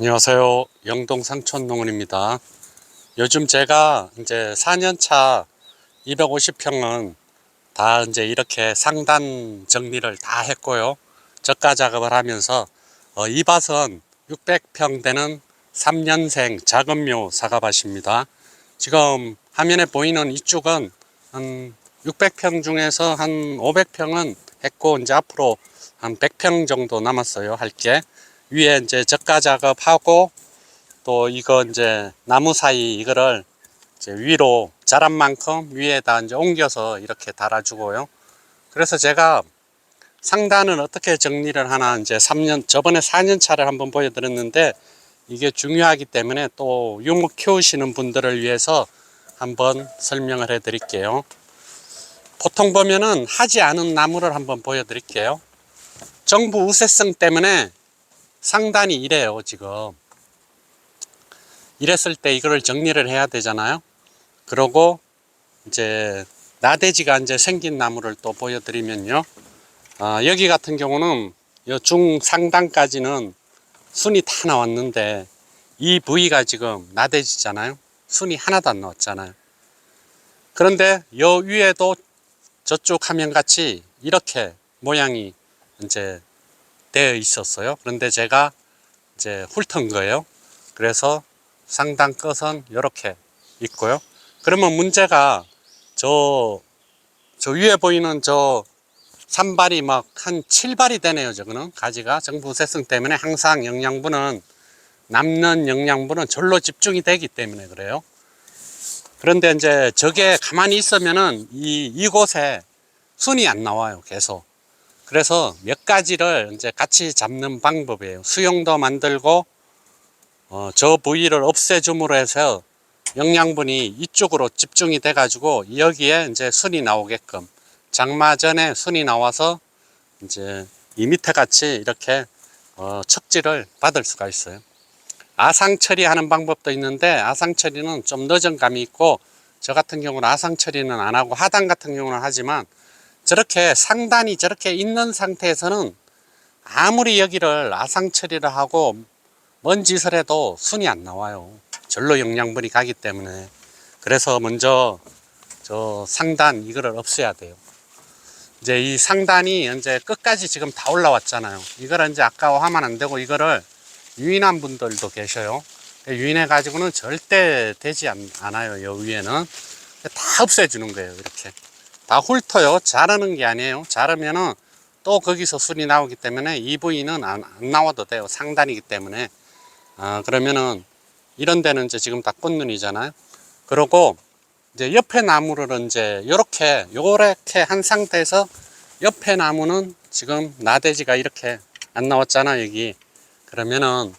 안녕하세요. 영동 상촌농원입니다. 요즘 제가 이제 4년차 250평은 다 이제 이렇게 상단 정리를 다 했고요. 저가 작업을 하면서 어, 이 밭은 600평 되는 3년생 작은묘 사과밭입니다. 지금 화면에 보이는 이쪽은 한 600평 중에서 한 500평은 했고 이제 앞으로 한 100평 정도 남았어요. 할게. 위에 이제 적가 작업하고 또 이거 이제 나무 사이 이거를 이제 위로 자란 만큼 위에다 이제 옮겨서 이렇게 달아주고요. 그래서 제가 상단은 어떻게 정리를 하나 이제 3년 저번에 4년 차를 한번 보여드렸는데 이게 중요하기 때문에 또 유목 키우시는 분들을 위해서 한번 설명을 해 드릴게요. 보통 보면은 하지 않은 나무를 한번 보여드릴게요. 정부 우세성 때문에 상단이 이래요, 지금. 이랬을 때 이거를 정리를 해야 되잖아요. 그러고 이제 나대지가 이제 생긴 나무를 또 보여드리면요. 아, 여기 같은 경우는 요 중 상단까지는 순이 다 나왔는데 이 부위가 지금 나대지잖아요. 순이 하나도 안 나왔잖아요. 그런데 요 위에도 저쪽 화면 같이 이렇게 모양이 이제 되어 있었어요. 그런데 제가 이제 훑은 거예요. 그래서 상단 끝은 이렇게 있고요. 그러면 문제가 저, 저 위에 보이는 저 산발이 막 한 7발이 되네요. 저거는 가지가 정부 세성 때문에 항상 영양분은 남는 영양분은 절로 집중이 되기 때문에 그래요. 그런데 이제 저게 가만히 있으면은 이, 이곳에 순이 안 나와요. 계속. 그래서 몇 가지를 이제 같이 잡는 방법이에요. 수용도 만들고, 어, 저 부위를 없애줌으로 해서 영양분이 이쪽으로 집중이 돼 가지고 여기에 이제 순이 나오게끔 장마 전에 순이 나와서 이제 이 밑에 같이 이렇게 어, 척지를 받을 수가 있어요. 아상 처리하는 방법도 있는데 아상 처리는 좀 늦은 감이 있고 저 같은 경우는 아상 처리는 안 하고 하단 같은 경우는 하지만 저렇게 상단이 저렇게 있는 상태에서는 아무리 여기를 아상 처리를 하고 먼 짓을 해도 순이 안 나와요. 절로 영양분이 가기 때문에 그래서 먼저 저 상단 이거를 없애야 돼요. 이제 이 상단이 이제 끝까지 지금 다 올라왔잖아요. 이거를 이제 아까워하면 안 되고 이거를 유인한 분들도 계셔요. 유인해 가지고는 절대 되지 않, 않아요. 요 위에는 다 없애주는 거예요. 이렇게 다 훑어요. 자르는 게 아니에요. 자르면은 또 거기서 순이 나오기 때문에 이 부위는 안, 안 나와도 돼요. 상단이기 때문에 아, 그러면은 이런 데는 이제 지금 다 꽃눈이잖아요. 그러고 이제 옆에 나무를 이제 요렇게 요렇게 한 상태에서 옆에 나무는 지금 나대지가 이렇게 안 나왔잖아 여기 그러면은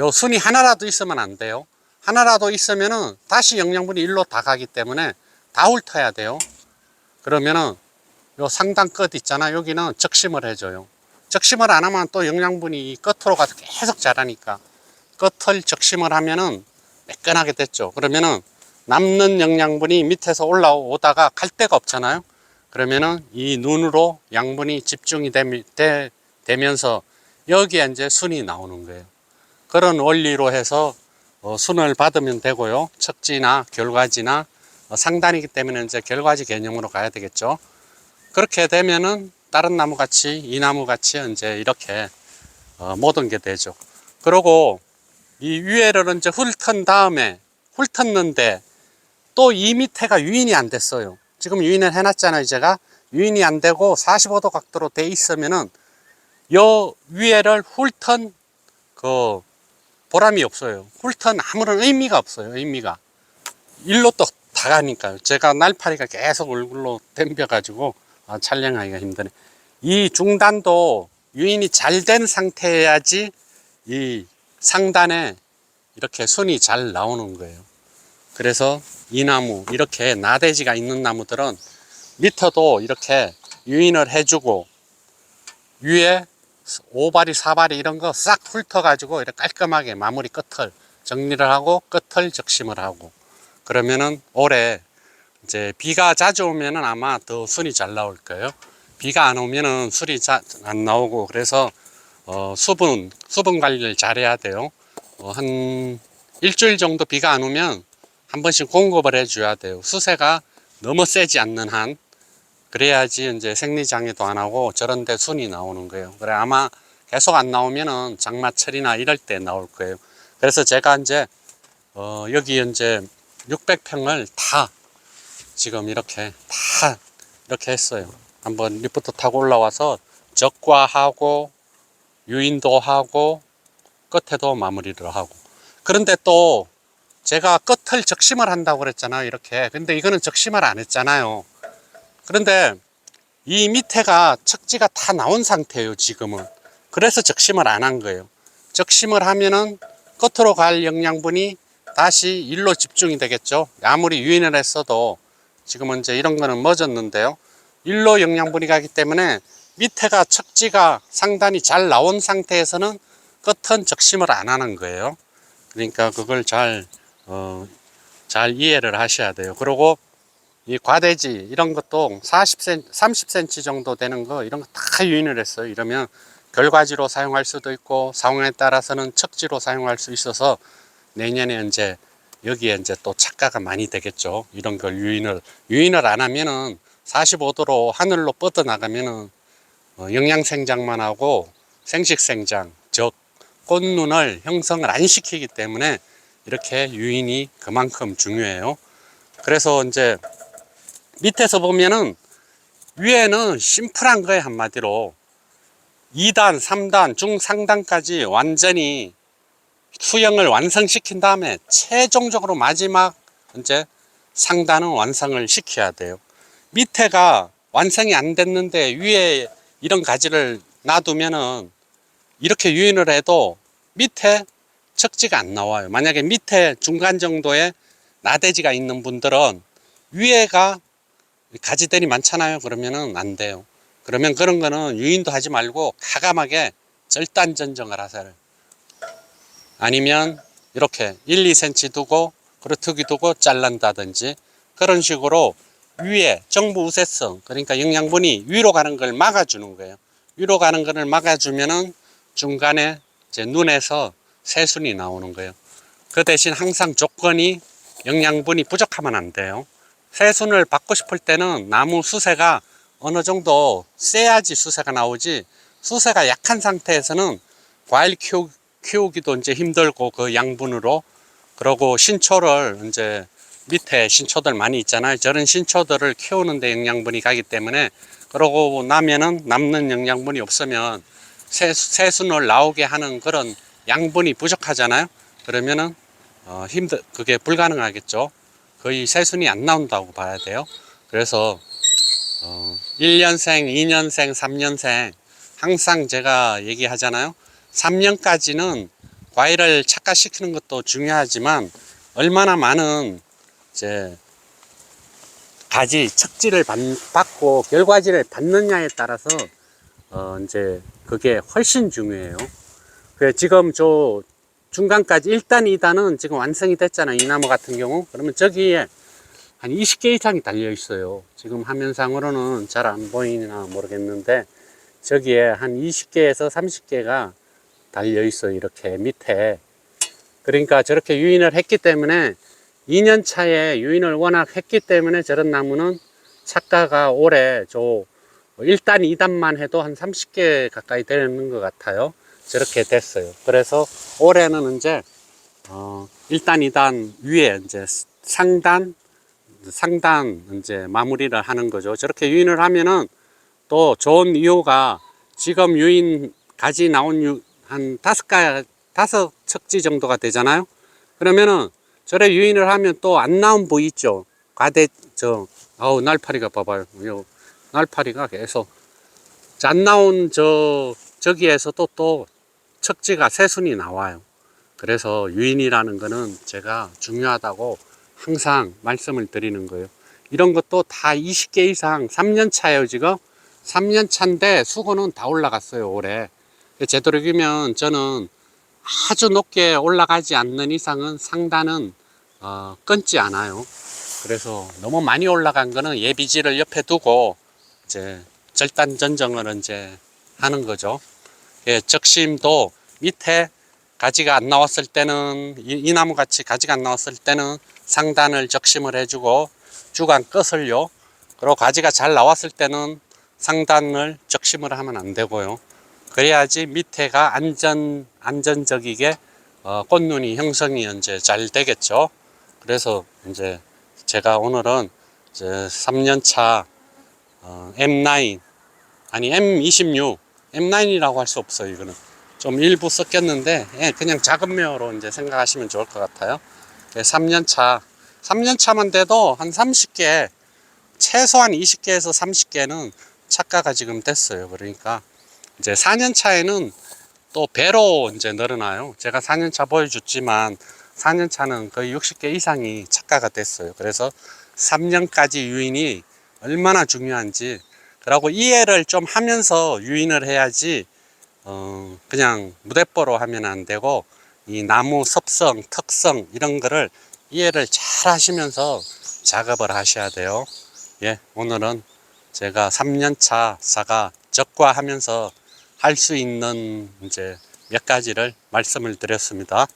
요 순이 하나라도 있으면 안 돼요 하나라도 있으면은 다시 영양분이 일로 다 가기 때문에 다 훑어야 돼요 그러면은 요 상단 끝 있잖아 여기는 적심을 해줘요 적심을 안 하면 또 영양분이 이 끝으로 가서 계속 자라니까 끝을 적심을 하면은 매끈하게 됐죠 그러면은 남는 영양분이 밑에서 올라오다가 갈 데가 없잖아요. 그러면은 이 눈으로 양분이 집중이 되면, 되, 되면서 여기에 이제 순이 나오는 거예요. 그런 원리로 해서 어, 순을 받으면 되고요. 척지나 결과지나 어, 상단이기 때문에 이제 결과지 개념으로 가야 되겠죠. 그렇게 되면은 다른 나무 같이 이 나무 같이 이제 이렇게 어, 모든 게 되죠. 그리고 이 위에를 이제 훑은 다음에 훑었는데 또 이 밑에가 유인이 안 됐어요. 지금 유인을 해놨잖아요. 제가 유인이 안 되고 45도 각도로 돼 있으면은 요 위에를 훑은 그 보람이 없어요. 훑은 아무런 의미가 없어요. 의미가 일로 또 다 가니까요. 제가 날파리가 계속 얼굴로 댐벼가지고 아, 촬영하기가 힘드네. 이 중단도 유인이 잘 된 상태여야지 이 상단에 이렇게 순이 잘 나오는 거예요. 그래서 이 나무 이렇게 나대지가 있는 나무들은 밑에도 이렇게 유인을 해주고 위에 오발이 사발이 이런 거 싹 훑어 가지고 이렇게 깔끔하게 마무리 끝을 정리를 하고 끝을 적심을 하고 그러면은 올해 이제 비가 자주 오면은 아마 더 순이 잘 나올 거예요. 비가 안 오면은 술이 자, 안 나오고 그래서 어, 수분 수분 관리를 잘해야 돼요. 어, 한 일주일 정도 비가 안 오면 한 번씩 공급을 해줘야 돼요. 수세가 너무 세지 않는 한 그래야지 이제 생리 장애도 안 하고 저런데 순이 나오는 거예요. 그래 아마 계속 안 나오면은 장마철이나 이럴 때 나올 거예요. 그래서 제가 이제 어, 여기 이제 600평을 다 지금 이렇게 다 이렇게 했어요. 한번 리프트 타고 올라와서 적과하고 유인도 하고 끝에도 마무리를 하고. 그런데 또 제가 끝을 적심을 한다고 그랬잖아요 이렇게. 근데 이거는 적심을 안 했잖아요. 그런데 이 밑에가 척지가 다 나온 상태예요 지금은. 그래서 적심을 안 한 거예요. 적심을 하면은 끝으로 갈 영양분이 다시 일로 집중이 되겠죠 아무리 유인을 했어도 지금은 이제 이런 거는 멎었는데요 일로 영양분이 가기 때문에 밑에가 척지가 상단이 잘 나온 상태에서는 끝은 적심을 안 하는 거예요. 그러니까 그걸 잘, 어, 잘 이해를 하셔야 돼요. 그리고 이 과대지 이런 것도 40cm, 30cm 정도 되는 거 이런 거 다 유인을 했어요. 이러면 결과지로 사용할 수도 있고 상황에 따라서는 척지로 사용할 수 있어서 내년에 이제 여기에 이제 또 착가가 많이 되겠죠. 이런 걸 유인을 유인을 안 하면은 45도로 하늘로 뻗어 나가면은 어, 영양생장만 하고 생식생장, 즉 꽃눈을 형성을 안 시키기 때문에 이렇게 유인이 그만큼 중요해요. 그래서 이제 밑에서 보면은 위에는 심플한 거예요 한마디로 2단, 3단, 중상단까지 완전히 수영을 완성시킨 다음에 최종적으로 마지막 이제 상단은 완성을 시켜야 돼요. 밑에가 완성이 안 됐는데 위에 이런 가지를 놔두면은 이렇게 유인을 해도 밑에 척지가 안 나와요. 만약에 밑에 중간 정도의 나대지가 있는 분들은 위에가 가지들이 많잖아요. 그러면은 안 돼요. 그러면 그런 거는 유인도 하지 말고 가감하게 절단 전정을 하세요. 아니면 이렇게 1, 2cm 두고 그루트기 두고 잘란다든지 그런 식으로 위에 정부 우세성 그러니까 영양분이 위로 가는 걸 막아주는 거예요. 위로 가는 것을 막아주면은 중간에 제 눈에서 새순이 나오는 거예요. 그 대신 항상 조건이 영양분이 부족하면 안 돼요. 새순을 받고 싶을 때는 나무 수세가 어느 정도 세야지 수세가 나오지 수세가 약한 상태에서는 과일 키우, 키우기도 이제 힘들고 그 양분으로 그러고 신초를 이제 밑에 신초들 많이 있잖아요. 저런 신초들을 키우는데 영양분이 가기 때문에 그러고 나면은 남는 영양분이 없으면 새, 새순을 나오게 하는 그런 양분이 부족하잖아요. 그러면은 어, 힘들 그게 불가능하겠죠. 거의 새순이 안 나온다고 봐야 돼요. 그래서 어, 1년생, 2년생, 3년생 항상 제가 얘기하잖아요. 3년까지는 과일을 착화시키는 것도 중요하지만 얼마나 많은 이제 가지 척지를 받, 받고 결과지를 받느냐에 따라서 어 이제 그게 훨씬 중요해요. 그 지금 저 중간까지 1단, 2단은 지금 완성이 됐잖아요. 이 나무 같은 경우. 그러면 저기에 한 20개 이상이 달려 있어요. 지금 화면상으로는 잘 안 보이나 모르겠는데 저기에 한 20개에서 30개가 달려 있어요. 이렇게 밑에. 그러니까 저렇게 유인을 했기 때문에 2년 차에 유인을 워낙 했기 때문에 저런 나무는 착가가 올해 저 1단, 2단만 해도 한 30개 가까이 되는 것 같아요. 저렇게 됐어요. 그래서 올해는 이제 어 1단, 2단 위에 이제 상단, 상단 이제 마무리를 하는 거죠. 저렇게 유인을 하면은 또 좋은 이유가 지금 유인 가지 나온 유, 한 다섯 가 다섯 척지 정도가 되잖아요. 그러면은 저래 유인을 하면 또 안 나온 부위 있죠. 과대 저 아우 날파리가 봐봐요. 요 날파리가 계속 안 나온 저 저기에서도 또 척지가 새순이 나와요. 그래서 유인이라는 거는 제가 중요하다고 항상 말씀을 드리는 거예요. 이런 것도 다 20개 이상 3년 차예요, 지금. 3년 차인데 수고는 다 올라갔어요, 올해. 되도록이면 저는 아주 높게 올라가지 않는 이상은 상단은 어, 끊지 않아요. 그래서 너무 많이 올라간 거는 예비지를 옆에 두고 이제 절단 전정을 이제 하는 거죠. 예, 적심도 밑에 가지가 안 나왔을 때는 이, 이 나무 같이 가지가 안 나왔을 때는 상단을 적심을 해주고 주간 끝을요. 그리고 가지가 잘 나왔을 때는 상단을 적심을 하면 안 되고요. 그래야지 밑에가 안전 안전적이게 어, 꽃눈이 형성이 이제 잘 되겠죠. 그래서 이제 제가 오늘은 이제 3년차 어, M9 아니 M26 M9이라고 할 수 없어요. 이거는 좀 일부 섞였는데 예, 그냥 작은 묘로 이제 생각하시면 좋을 것 같아요. 3년차 3년차만 돼도 한 30개 최소한 20개에서 30개는 착가가 지금 됐어요. 그러니까 이제 4년 차에는 또 배로 이제 늘어나요. 제가 4년 차 보여줬지만 4년 차는 거의 60개 이상이 착가가 됐어요. 그래서 3년까지 유인이 얼마나 중요한지 그리고 이해를 좀 하면서 유인을 해야지 어 그냥 무대뽀로 하면 안 되고 이 나무 섭성, 특성 이런 거를 이해를 잘 하시면서 작업을 하셔야 돼요. 예, 오늘은 제가 3년차 사과 적과하면서 할 수 있는 이제 몇 가지를 말씀을 드렸습니다.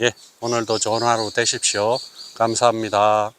예, 오늘도 좋은 하루 되십시오. 감사합니다.